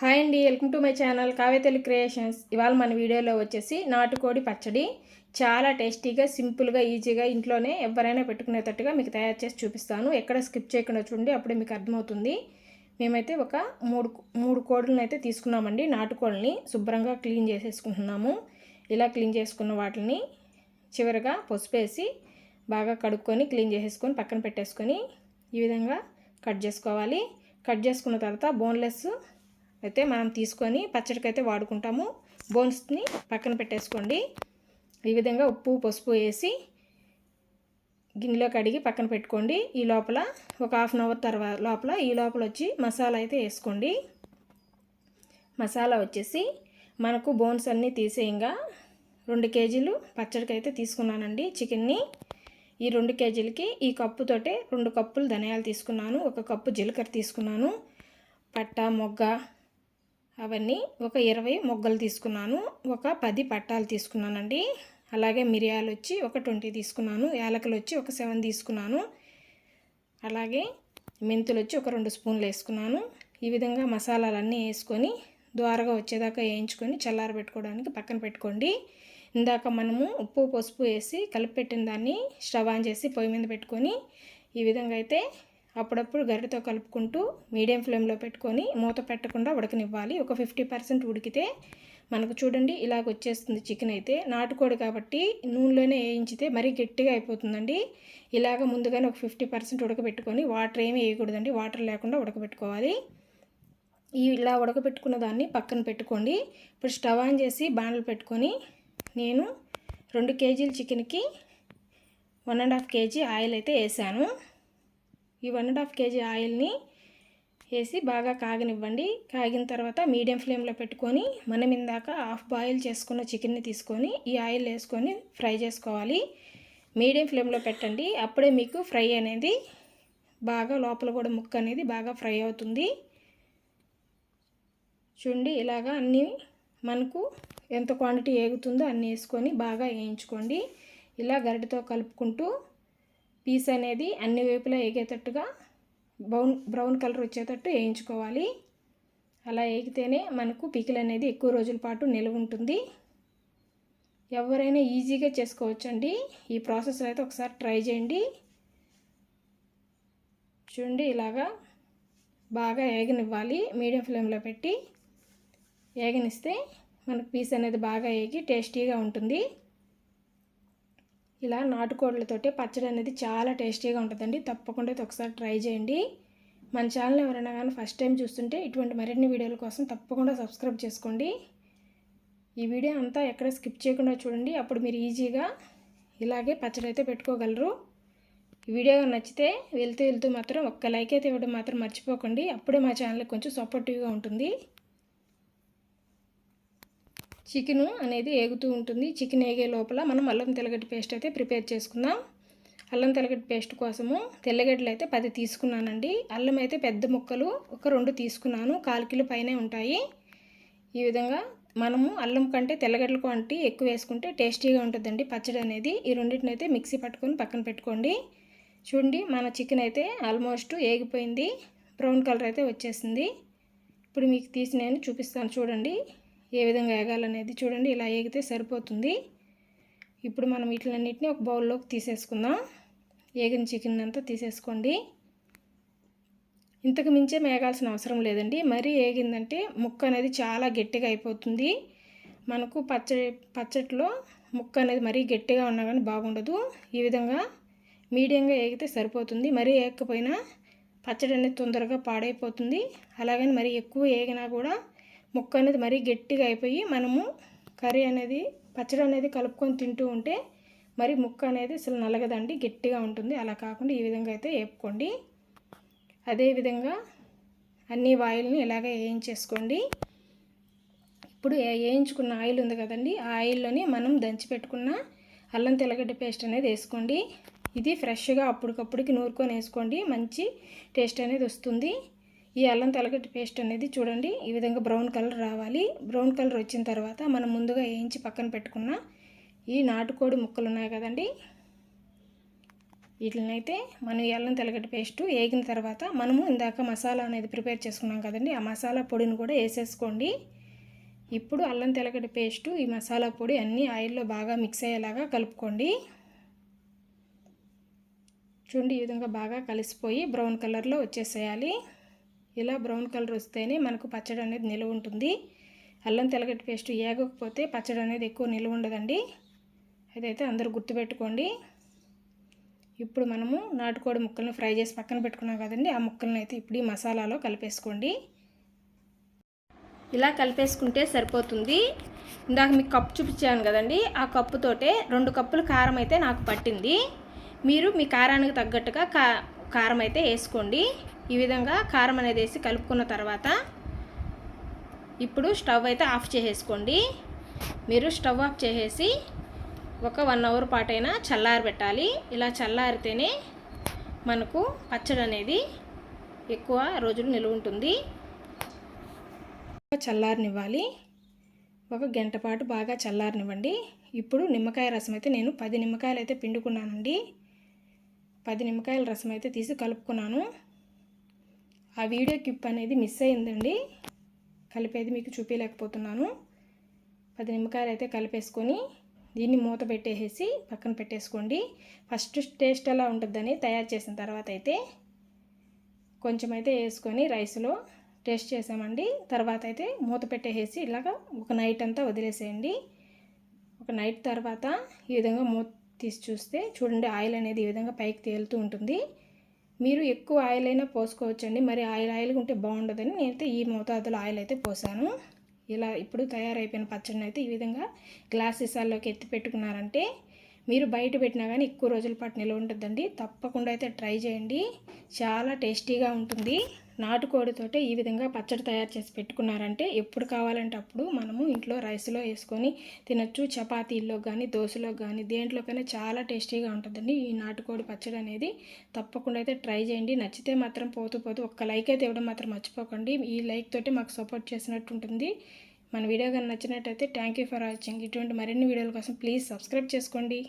Hi అండి welcome to my channel Kavethalli creations. ఇవాళ మన వీడియోలో వచ్చేసి నాటుకోడి పచ్చడి. చాలా టేస్టీగా సింపుల్గా ఈజీగా ఇంట్లోనే ఎవరైనా పెట్టుకునేటట్టుగా మీకు తయారు చేసి చూపిస్తాను. ఎక్కడ స్కిప్ చేయకుండా చూడండి అప్పుడే మీకు అర్థమవుతుంది. మేమైతే ఒక మూడు మూడు కోడులను అయితే తీసుకున్నామండి. నాటుకోళ్ళని శుభ్రంగా క్లీన్ చేసేసుకుంటున్నాము. ఇలా క్లీన్ చేసుకున్న వాటిని చివరిగా పసుపేసి బాగా కడుక్కొని క్లీన్ చేసేసుకొని పక్కన పెట్టేసుకొని ఈ విధంగా కట్ చేసుకోవాలి. కట్ చేసుకున్న తర్వాత బోన్లెస్ అయితే మనం తీసుకొని పచ్చడికైతే వాడుకుంటాము. బోన్స్ని పక్కన పెట్టేసుకోండి. ఈ విధంగా ఉప్పు పసుపు వేసి గిన్నెలో కడిగి పక్కన పెట్టుకోండి. ఈ లోపల ఒక హాఫ్ అన్ అవర్ తర్వాత లోపల ఈ లోపల వచ్చి మసాలా అయితే వేసుకోండి. మసాలా వచ్చేసి మనకు బోన్స్ అన్నీ తీసేయంగా. రెండు కేజీలు పచ్చడికి అయితే తీసుకున్నానండి చికెన్ని. ఈ రెండు కేజీలకి ఈ కప్పుతోటే రెండు కప్పులు ధనియాలు తీసుకున్నాను. ఒక కప్పు జీలకర్ర తీసుకున్నాను. పట్ట మొగ్గ అవన్నీ ఒక ఇరవై మొగ్గలు తీసుకున్నాను ఒక పది పట్టాలు తీసుకున్నానండి. అలాగే మిరియాలు వచ్చి ఒక ట్వంటీ తీసుకున్నాను యాలకులు వచ్చి ఒక సెవెన్ తీసుకున్నాను. అలాగే మెంతులు వచ్చి ఒక రెండు స్పూన్లు వేసుకున్నాను. ఈ విధంగా మసాలాలన్నీ వేసుకొని ద్వారగా వచ్చేదాకా వేయించుకొని చల్లారబెట్టుకోవడానికి పక్కన పెట్టుకోండి. ఇందాక మనము ఉప్పు పసుపు వేసి కలిపి పెట్టిన దాన్ని స్టవ్ ఆన్ చేసి పొయ్యి మీద పెట్టుకొని ఈ విధంగా అయితే అప్పుడప్పుడు గరిటతో కలుపుకుంటూ మీడియం ఫ్లేమ్లో పెట్టుకొని మూత పెట్టకుండా ఉడకనివ్వాలి. ఒక ఫిఫ్టీ పర్సెంట్ ఉడికితే మనకు చూడండి ఇలాగ వచ్చేస్తుంది చికెన్ అయితే. నాటుకోడి కాబట్టి నూనెలోనే వేయించితే మరీ గట్టిగా అయిపోతుందండి. ఇలాగ ముందుగానే ఒక ఫిఫ్టీ పర్సెంట్ ఉడకబెట్టుకొని వాటర్ ఏమీ వేయకూడదండి. వాటర్ లేకుండా ఉడకబెట్టుకోవాలి. ఇలా ఉడకబెట్టుకున్న దాన్ని పక్కన పెట్టుకోండి. ఇప్పుడు స్టవ్ ఆన్ చేసి బాణలు పెట్టుకొని నేను రెండు కేజీల చికెన్కి one and half KG oil అయితే వేసాను. ఈ వన్ అండ్ హాఫ్ కేజీ ఆయిల్ని వేసి బాగా కాగనివ్వండి. కాగిన తర్వాత మీడియం ఫ్లేమ్లో పెట్టుకొని మనం ఇందాక హాఫ్ బాయిల్ చేసుకున్న చికెన్ని తీసుకొని ఈ ఆయిల్ వేసుకొని ఫ్రై చేసుకోవాలి. మీడియం ఫ్లేమ్లో పెట్టండి. అప్పుడే మీకు ఫ్రై అనేది బాగా లోపల కూడా ముక్క అనేది బాగా ఫ్రై అవుతుంది. చూడండి ఇలాగా అన్నీ మనకు ఎంత క్వాంటిటీ ఏగుతుందో అన్నీ వేసుకొని బాగా వేయించుకోండి. ఇలా గరిటతో కలుపుకుంటూ పీస్ అనేది అన్ని వైపులా ఎగేటట్టుగా బ్రౌన్ బ్రౌన్ కలర్ వచ్చేటట్టు వేయించుకోవాలి. అలా వేగితేనే మనకు పికిల్ అనేది ఎక్కువ రోజుల పాటు నిల్వ ఉంటుంది. ఎవరైనా ఈజీగా చేసుకోవచ్చండి. ఈ ప్రాసెస్ అయితే ఒకసారి ట్రై చేయండి. చూడండి ఇలాగా బాగా ఏగనివ్వాలి. మీడియం ఫ్లేమ్లో పెట్టి ఏగనిస్తే మనకు పీస్ అనేది బాగా ఏగి టేస్టీగా ఉంటుంది. ఇలా నాటుకోళ్ళతోటి పచ్చడి అనేది చాలా టేస్టీగా ఉంటుందండి. తప్పకుండా అయితే ఒకసారి ట్రై చేయండి. మన ఛానల్ ఎవరైనా కానీ ఫస్ట్ టైం చూస్తుంటే ఇటువంటి మరిన్ని వీడియోల కోసం తప్పకుండా సబ్స్క్రైబ్ చేసుకోండి. ఈ వీడియో అంతా ఎక్కడ స్కిప్ చేయకుండా చూడండి. అప్పుడు మీరు ఈజీగా ఇలాగే పచ్చడి అయితే పెట్టుకోగలరు. ఈ వీడియో నచ్చితే వెళ్తూ వెళ్తూ మాత్రం ఒక్క లైక్ అయితే ఇవ్వడం మాత్రం మర్చిపోకండి. అప్పుడే మా ఛానల్ కొంచెం సపోర్టివ్గా ఉంటుంది. చికెను అనేది ఏగుతూ ఉంటుంది. చికెన్ ఏగే లోపల మనం అల్లం తెల్లగడ్డ పేస్ట్ అయితే ప్రిపేర్ చేసుకుందాం. అల్లం తెల్లగడ్డ పేస్ట్ కోసము తెల్లగడ్డలు అయితే పది తీసుకున్నానండి. అల్లం అయితే పెద్ద ముక్కలు ఒక రెండు తీసుకున్నాను. కాలు కిలో పైనే ఉంటాయి. ఈ విధంగా మనము అల్లం కంటే తెల్లగడ్డల క్వాంటిటీ ఎక్కువ వేసుకుంటే టేస్టీగా ఉంటుందండి పచ్చడి అనేది. ఈ రెండింటిని అయితే మిక్సీ పట్టుకొని పక్కన పెట్టుకోండి. చూడండి మన చికెన్ అయితే ఆల్మోస్ట్ ఏగిపోయింది. బ్రౌన్ కలర్ అయితే వచ్చేసింది. ఇప్పుడు మీకు తీసి నేను చూపిస్తాను చూడండి. ఏ విధంగా వేగాలనేది చూడండి. ఇలా ఏగితే సరిపోతుంది. ఇప్పుడు మనం వీటిలన్నిటిని ఒక బౌల్లోకి తీసేసుకుందాం. ఏగిన చికెన్ అంతా తీసేసుకోండి. ఇంతకు మించే మేగాల్సిన అవసరం లేదండి. మరీ ఏగిందంటే ముక్క అనేది చాలా గట్టిగా అయిపోతుంది. మనకు పచ్చడి పచ్చట్లో ముక్క అనేది మరీ గట్టిగా ఉన్నా కానీ బాగుండదు. ఈ విధంగా మీడియంగా ఏగితే సరిపోతుంది. మరీ ఏగకపోయినా పచ్చడి అనేది తొందరగా పాడైపోతుంది. అలాగని మరి ఎక్కువ ఏగినా కూడా ముక్క అనేది మరీ గట్టిగా అయిపోయి మనము కర్రీ అనేది పచ్చడి అనేది కలుపుకొని తింటూ ఉంటే మరి ముక్క అనేది అసలు నలగదండి గట్టిగా ఉంటుంది. అలా కాకుండా ఈ విధంగా అయితే వేపుకోండి. అదేవిధంగా అన్ని ఆయిల్ని ఇలాగే వేయించేసుకోండి. ఇప్పుడు వేయించుకున్న ఆయిల్ ఉంది కదండి ఆ ఆయిల్లోనే మనం దంచి పెట్టుకున్న అల్లం తెల్లగడ్డ పేస్ట్ అనేది వేసుకోండి. ఇది ఫ్రెష్గా అప్పటికప్పుడుకి నూరుకొని వేసుకోండి మంచి టేస్ట్ అనేది వస్తుంది. ఈ అల్లం తెల్లగడ్డ పేస్ట్ అనేది చూడండి ఈ విధంగా బ్రౌన్ కలర్ రావాలి. బ్రౌన్ కలర్ వచ్చిన తర్వాత మనం ముందుగా వేయించి పక్కన పెట్టుకున్న ఈ నాటుకోడి ముక్కలు ఉన్నాయి కదండి. వీటినైతే మనం అల్లం తెల్లగడ్డ పేస్ట్ వేగిన తర్వాత మనము ఇందాక మసాలా అనేది ప్రిపేర్ చేసుకున్నాం కదండి ఆ మసాలా పొడిని కూడా వేసేసుకోండి. ఇప్పుడు అల్లం తెల్లగడ్డ పేస్టు ఈ మసాలా పొడి అన్నీ ఆయిల్లో బాగా మిక్స్ అయ్యేలాగా కలుపుకోండి. చూడండి ఈ విధంగా బాగా కలిసిపోయి బ్రౌన్ కలర్లో వచ్చేసేయాలి. ఇలా బ్రౌన్ కలర్ వస్తేనే మనకు పచ్చడి అనేది నిలువ ఉంటుంది. అల్లం తెలగట్టి పేస్ట్ ఏగకపోతే పచ్చడి అనేది ఎక్కువ నిలువ ఉండదండి. అదైతే అందరూ గుర్తుపెట్టుకోండి. ఇప్పుడు మనము నాటుకోడి ముక్కలను ఫ్రై చేసి పక్కన పెట్టుకున్నాం కదండి. ఆ ముక్కలను అయితే ఇప్పుడు ఈ మసాలాలో కలిపేసుకోండి. ఇలా కలిపేసుకుంటే సరిపోతుంది. ఇందాక మీకు కప్పు చూపించాను కదండి. ఆ కప్పుతోటే రెండు కప్పులు కారం అయితే నాకు పట్టింది. మీరు మీ కారానికి తగ్గట్టుగా కా కారం అయితే వేసుకోండి. ఈ విధంగా కారం అనేది వేసి కలుపుకున్న తర్వాత ఇప్పుడు స్టవ్ అయితే ఆఫ్ చేసేసుకోండి. మీరు స్టవ్ ఆఫ్ చేసేసి ఒక వన్ అవర్ పాటైనా చల్లారి పెట్టాలి ఇలా చల్లారితేనే మనకు పచ్చడి అనేది ఎక్కువ రోజులు నిలువ ఉంటుంది. చల్లారనివ్వాలి. ఒక గంట పాటు బాగా చల్లారనివ్వండి. ఇప్పుడు నిమ్మకాయ రసం అయితే నేను పది నిమ్మకాయలు అయితే పిండుకున్నానండి. పది నిమ్మకాయల రసం అయితే తీసి కలుపుకున్నాను. ఆ వీడియో క్లిప్ అనేది మిస్ అయిందండి కలిపేది మీకు చూపించలేకపోతున్నాను పది నిమ్మకాయలు అయితే కలిపేసుకొని దీన్ని మూత పెట్టేసి పక్కన పెట్టేసుకోండి. ఫస్ట్ టేస్ట్ ఎలా ఉంటుందని తయారు చేసిన తర్వాత అయితే కొంచెం అయితే వేసుకొని రైస్లో టేస్ట్ చేసామండి. తర్వాత అయితే మూత పెట్టేసి ఇలాగ ఒక నైట్ అంతా వదిలేసేయండి. ఒక నైట్ తర్వాత ఈ విధంగా మూత తీసి చూస్తే చూడండి ఆయిల్ అనేది ఈ విధంగా పైకి తేలుతూ ఉంటుంది. మీరు ఎక్కువ ఆయిల్ అయినా పోసుకోవచ్చండి. మరి ఆయిల్ ఆయిల్గా ఉంటే బాగుండదని నేనైతే ఈ మోతాదులో ఆయిల్ అయితే పోసాను. ఇలా ఇప్పుడు తయారైపోయిన పచ్చడిని అయితే ఈ విధంగా గ్లాస్ సీసాల్లోకి ఎత్తి పెట్టుకున్నారంటే మీరు బయట పెట్టినా కానీ ఎక్కువ రోజుల పాటు నిల్వ ఉంటుందండి. తప్పకుండా అయితే ట్రై చేయండి. చాలా టేస్టీగా ఉంటుంది. నాటుకోడితోటే ఈ విధంగా పచ్చడి తయారు చేసి పెట్టుకున్నారంటే ఎప్పుడు కావాలంటే అప్పుడు మనము ఇంట్లో రైస్లో వేసుకొని తినచ్చు. చపాతీల్లో కానీ దోశలో కానీ దేంట్లోకైనా చాలా టేస్టీగా ఉంటుందండి. ఈ నాటుకోడి పచ్చడి అనేది తప్పకుండా అయితే ట్రై చేయండి. నచ్చితే మాత్రం పోతూ పోతూ ఒక్క లైక్ అయితే ఇవ్వడం మాత్రం మర్చిపోకండి. ఈ లైక్ తోటి మాకు సపోర్ట్ చేసినట్టు ఉంటుంది. మన వీడియో కానీ నచ్చినట్టయితే థ్యాంక్ యూ ఫర్ వాచింగ్. ఇటువంటి మరిన్ని వీడియోల కోసం ప్లీజ్ సబ్స్క్రైబ్ చేసుకోండి.